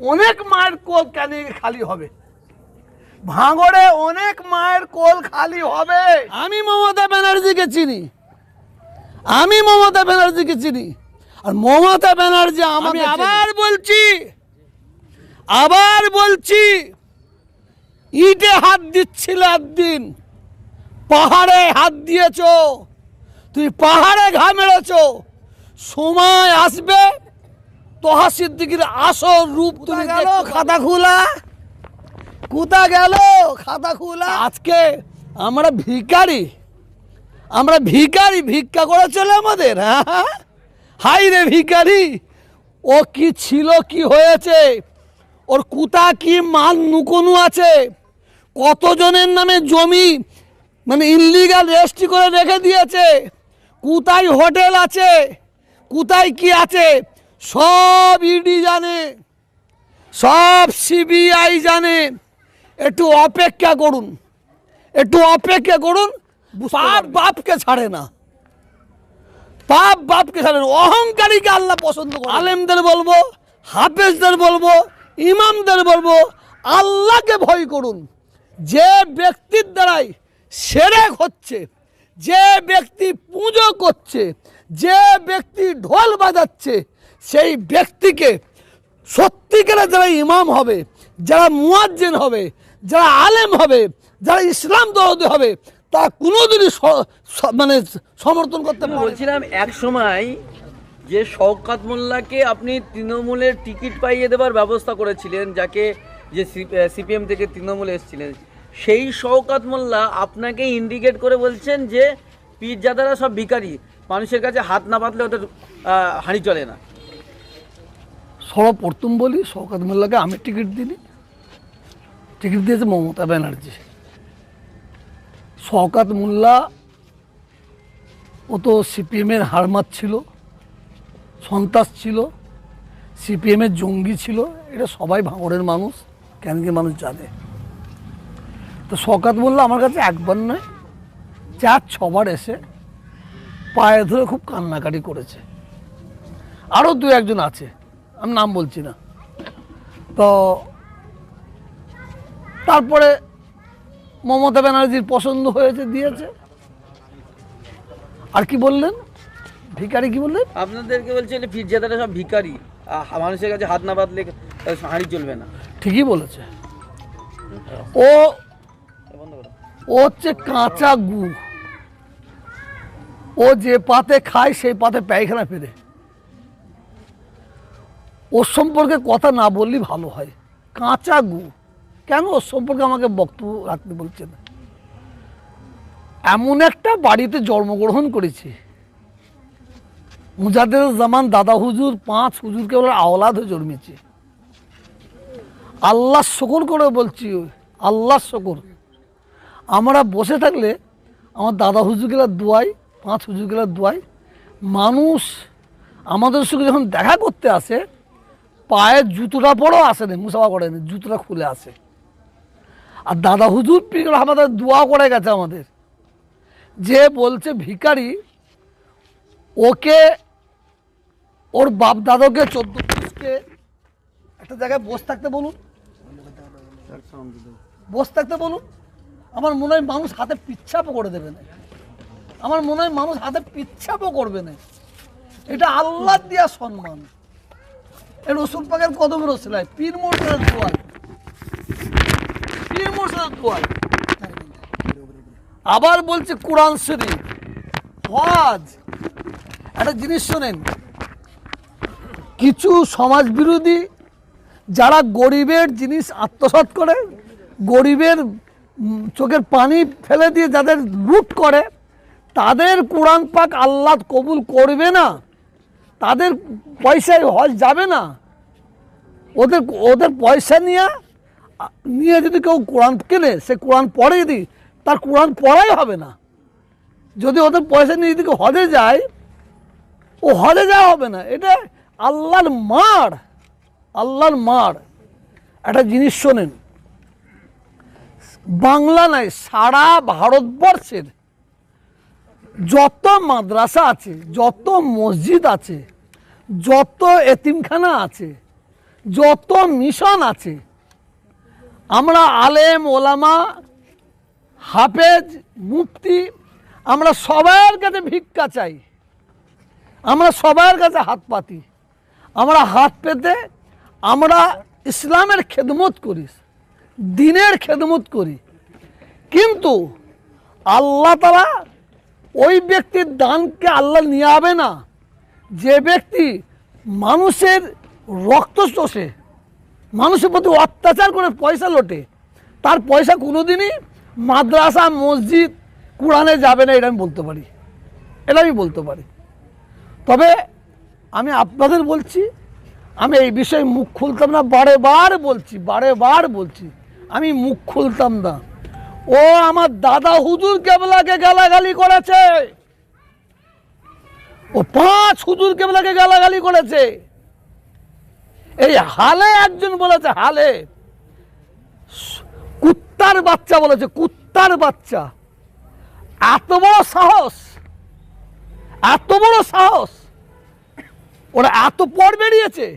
অনেক মায়ের কোল কেন খালি হবে? ভাঙড়ে অনেক মায়ের কোল খালি হবে। আমি মমতা ব্যানার্জিকে চিনি। আমি মমতা ব্যানার্জিকে চিনি। আর মমতা ব্যানার্জি আমাকে আবার বলছি। আবার বলছি ইটে হাত দিচ্ছিল একদিন। পাহাড়ে হাত দিয়েছ। তুই পাহাড়ে ঘা মেরেছ। সময় আসবে তোহা সিদ্দিকির আসল রূপ তুমি গেল খাতা খোলা? কোথা গেল খাতা খোলা? আজকে আমরা ভিখারি। আমরা ভিখারি ভিক্ষা করে চলে আমাদের হ্যাঁ? হাই রে ভিখারি ও কি ছিল কি হয়েছে? ওর কুতা কি মাল নুকোনু আছে? কতজনের নামে জমি মানে ইনলিগাল রেজিস্ট্রি করে রেখে দিয়েছে? কোথায় হোটেল আছে? কোথায় কি আছে? সব ইডি জানে সব সিবিআই জানে। একটু অপেক্ষা করুন একটু অপেক্ষা করুন বাপ বাপকে ছাড়ে না। বাপ বাপকে ছাড়ে না। অহংকারীকে আল্লাহ পছন্দ করে। আলেমদের বলব হাফেজদের বলব ইমামদের বলব আল্লাহকে ভয় করুন। যে ব্যক্তির দ্বারাই সেরেক হচ্ছে যে ব্যক্তি পুজো করছে যে ব্যক্তি ঢোল বাজাচ্ছে সেই ব্যক্তিকে সত্যিকারের যারা ইমাম হবে, যারা মুয়াজ্জিন হবে, যারা আলেম হবে, যারা ইসলাম দরদি হবে তা কোনোদিনই মানে সমর্থন করতে বলছিলাম এক সময় যে শওকাত মোল্লাকে আপনি তৃণমূলের টিকিট পাইয়ে দেবার ব্যবস্থা করেছিলেন, যাকে যে সিপিএম থেকে তৃণমূলে এসেছিলেন, সেই শওকাত মোল্লা আপনাকে ইন্ডিকেট করে বলছেন যে পীর জাদারা সব ভিখারি, মানুষের কাছে হাত না পাতলে ওদের হাঁড়ি চলে না। সর্বপ্রথম বলি, শওকাত মোল্লাকে আমি টিকিট দিইনি। টিকিট দিয়েছে মমতা ব্যানার্জি। শওকাত মোল্লা, ও তো সিপিএমের হারমাত ছিল, সন্ত্রাস ছিল, সিপিএমের জঙ্গি ছিল, এটা সবাই ভাঙড়ের মানুষ, কেন কি মানুষ জানে। তো শওকাত মোল্লা আমার কাছে একবার নয়, চার ছবার এসে পায়ে ধরে খুব কান্নাকাটি করেছে। আরও দু একজন আছে। আমি নাম বলছি না। তো তারপরে মমতা ব্যানার্জির পছন্দ হয়েছে দিয়েছে। আর কি বললেন? ভিকারি কি বললেন? আপনাদেরকে বলছে যে পীর জাদারা সব ভিখারি। আহ, মানুষের কাছে হাত না পাতলে আহ, হাঁড়ি চলবে না। ঠিকই বলেছে। ও ও হচ্ছে কাঁচা গু। ও যে পাতে খায় সেই পাতে পায়খানা ফেরে ওর সম্পর্কে কথা না বললেই ভালো হয়। কাঁচা গু। কেন ওর সম্পর্কে আমাকে বক্তব্য রাখতে বলছেন? এমন একটা বাড়িতে জন্মগ্রহণ করেছি। মুজাদের জামান দাদা হুজুর, পাঁচ হুজুরকে ওরা আওলাদ হয়ে জন্মেছে। আল্লাহ শকর করে বলছি আল্লাহ শকর। আমরা বসে থাকলে আমার দাদা হুজুরগুলার দোয়াই, পাঁচ হুজুরগুলার দোয়াই। মানুষ আমাদের সঙ্গে যখন দেখা করতে আসে পায়ের জুতোটা পরেও আসে না, মুসাফা করে না, জুতোটা খুলে আসে আর দাদা হুজুর পীর আমাদের দোয়া করে গেছে আমাদের। যে বলছে ভিখারি, ওকে ওর বাপ দাদাকে চোদ্দ পুরুষকে একটা জায়গায় বসে থাকতে বলুন। বসে থাকতে বলুন। আমার মনে হয় মানুষ হাতে পিচ্ছাপও করে দেবে না। আমার মনে হয় মানুষ হাতে পিচ্ছাপও করবে না। এটা আল্লাহ দিয়া সম্মান। রসুল পাকের কদমের ওসিলায় পীর মোর্শেদের দোয়াল। পীর মোর্শেদের দোয়াল। আবার বলছে কোরআন শরীফ। হজ। একটা জিনিস শোনেন, কিছু সমাজ বিরোধী যারা গরিবের জিনিস আত্মসাৎ করে, গরিবের চোখের পানি ফেলে দিয়ে যাদের লুট করে, তাদের কোরআন পাক আল্লাহ কবুল করবে না। তাদের পয়সায় হজ যাবে না। ওদের ওদের পয়সা নিয়ে নিয়ে যদি কেউ কোরআন কেনে, সে কোরআন পড়ে যদি, তার কোরআন পড়াই হবে না। যদি ওদের পয়সা নিয়ে যদি কেউ হজে যায়, ও হজে যাওয়া হবে না। এটা আল্লাহর মার আল্লাহর মার একটা জিনিস শোনেন, বাংলা নয়, সারা ভারতবর্ষের যত মাদ্রাসা আছে, যত মসজিদ আছে, যত এতিমখানা আছে যত মিশন আছে, আমরা আলেম, ওলামা, হাফেজ, মুফতি, আমরা সবার কাছে ভিক্ষা চাই, আমরা সবার কাছে হাত পাতি, আমরা হাত পেতে আমরা ইসলামের খেদমত করি, দিনের খেদমত করি। কিন্তু আল্লাহ তালা ওই ব্যক্তির দানকে আল্লাহ নিয়ে আবে না, যে ব্যক্তি মানুষের রক্ত চষে। মানুষের প্রতি অত্যাচার করে পয়সা লোটে। তার পয়সা কোনোদিনই মাদ্রাসা, মসজিদ, কোরআনে যাবে না, এটা আমি বলতে পারি। এটা আমি বলতে পারি। তবে আমি আপনাদের বলছি, আমি এই বিষয়ে মুখ খুলতাম না বারে বার বলছি বারে বার বলছি, আমি মুখ খুলতাম না। ও আমার দাদা হুজুর কেবলাকে গালাগালি করেছে। ও পাঁচ হুজুর কেবলাকে গালাগালি করেছে। এই হালে একজন বলেছে, হালে। কুত্তার বাচ্চা বলেছে, কুত্তার বাচ্চা। এত বড় সাহস, এত বড় সাহস। ওরা এত পর বেরিয়েছে।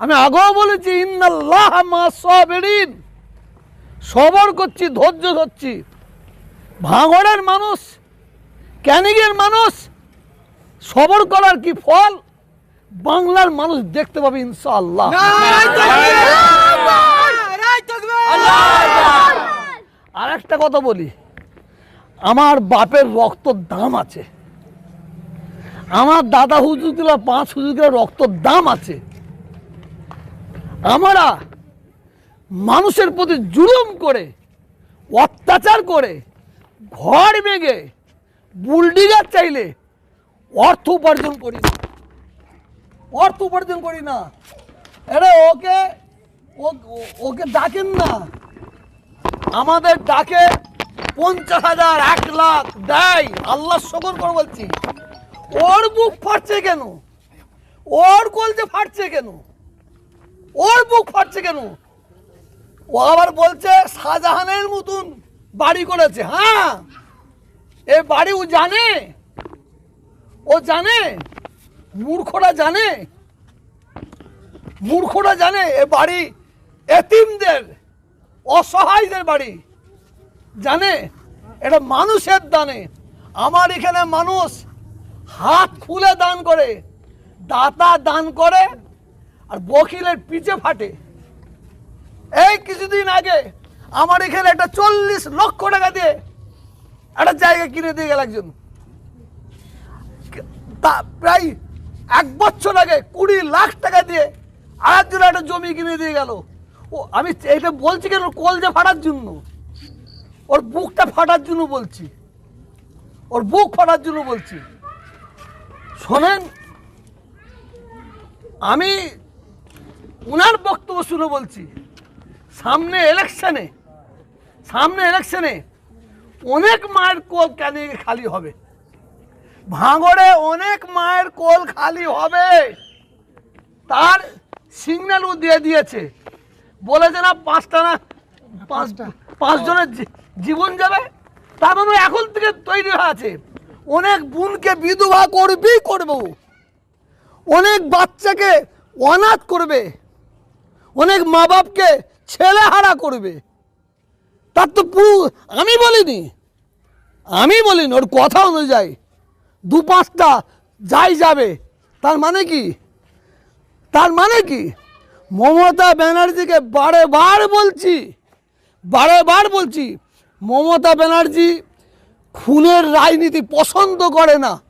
আমি আগেও বলেছি, ইন্নাল্লাহ মা সবেরিন। সবর করছি, ধৈর্য ধরছি। ভাঙড়ের মানুষ, ক্যানিগের মানুষ, সবর করার কি ফল? বাংলার মানুষ দেখতে পাবে ইনশাআল্লাহ। আর একটা কথা বলি আমার বাপের রক্ত দাম আছে। আমার দাদা হুজুরগুলো পাঁচ হুজুরগুলো রক্ত দাম আছে। আমরা মানুষের প্রতি জুলুম করে অত্যাচার করে ঘর ভেঙে বুলডিগার চাইলে অর্থ উপার্জন করি অর্থ উপার্জন করি না। আরে ওকে ওকে ডাকেন না। আমাদের ডাকে পঞ্চাশ হাজার, এক লাখ দেয়। আল্লাহ শকর করে বলছি। ওর বুক ফাটছে কেন? ওর কলজে ফাটছে কেন? ওর বুক ফাটছে কেন? ও আবার বলছে, শাহজাহানের মতন বাড়ি করেছে। হ্যাঁ এ বাড়ি ও জানে? ও জানে? মূর্খরা জানে? মূর্খরা জানে এ বাড়ি এতিমদের, অসহায়দের বাড়ি। জানে? এটা মানুষের দানে। আমার এখানে মানুষ হাত খুলে দান করে, দাতা দান করে, আর বকিলের পিছে ফাটে। এই কিছুদিন আগে আমার এখানে একটা চল্লিশ লক্ষ টাকা দিয়ে একটা জায়গা কিনে দিয়ে গেল একজন। প্রায় এক বছর আগে কুড়ি লাখ টাকা দিয়ে আরেকজন একটা জমি কিনে দিয়ে গেল। ও, আমি এটা বলছি কেন? কলজে ফাটার জন্য। ওর বুকটা ফাটার জন্য বলছি। ওর বুক ফাটার জন্য বলছি। শোনেন, আমি উনার বক্তব্য শুনে বলছি, সামনে ইলেকশনে সামনে ইলেকশনে অনেক মায়ের কোল কেন খালি হবে? ভাঙড়ে অনেক মায়ের কোল খালি হবে। তার সিগন্যালও দিয়ে দিয়েছে। বলেছে না পাঁচটা না পাঁচটা। পাঁচজনের জীবন যাবে। তার মানে এখন থেকে তৈরি হয়ে আছে। অনেক বোনকে বিধবা করবেই করব। অনেক বাচ্চাকে অনাথ করবে। অনেক মা বাপকে ছেলে হারা করবে। তার তো পুরো আমি বলিনি। আমি বলিনি ওর কথা অনুযায়ী। দু পাঁচটা যাই যাবে। তার মানে কি? তার মানে কি? মমতা ব্যানার্জিকে বারে বার বলছি বারে বার বলছি, মমতা ব্যানার্জি খুনের রাজনীতি পছন্দ করে না।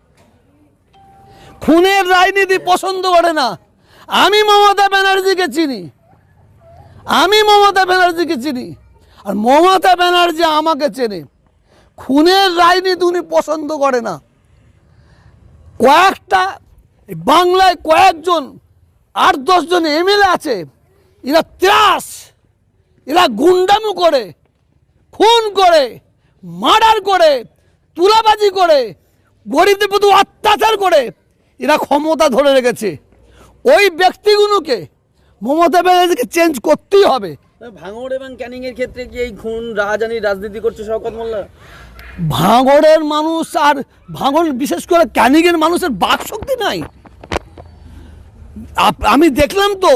খুনের রাজনীতি পছন্দ করে না। আমি মমতা ব্যানার্জিকে চিনি। আমি মমতা ব্যানার্জিকে চিনি। আর মমতা ব্যানার্জি আমাকে চেনে। খুনের রাজনীতি উনি পছন্দ করে না। কয়েকটা বাংলায় কয়েকজন, আট দশজন এমএলএ আছে, এরা ত্রাস, এরা গুন্ডামু করে, খুন করে, মার্ডার করে, তুলাবাজি করে গরিবদের প্রতি অত্যাচার করে, এরা ক্ষমতা ধরে রেখেছে। ওই ব্যক্তিগুলোকে মমতা ব্যানার্জিকে চেঞ্জ করতেই হবে। ভাঙড় এবং ক্যানিং এর ক্ষেত্রে কি এই খুন রাহাজানির রাজনীতি করছে শওকত মোল্লা? ভাঙড়ের মানুষ আর ভাঙড় বিশেষ করে ক্যানিংয়ের মানুষের বাক শক্তি নাই আমি দেখলাম তো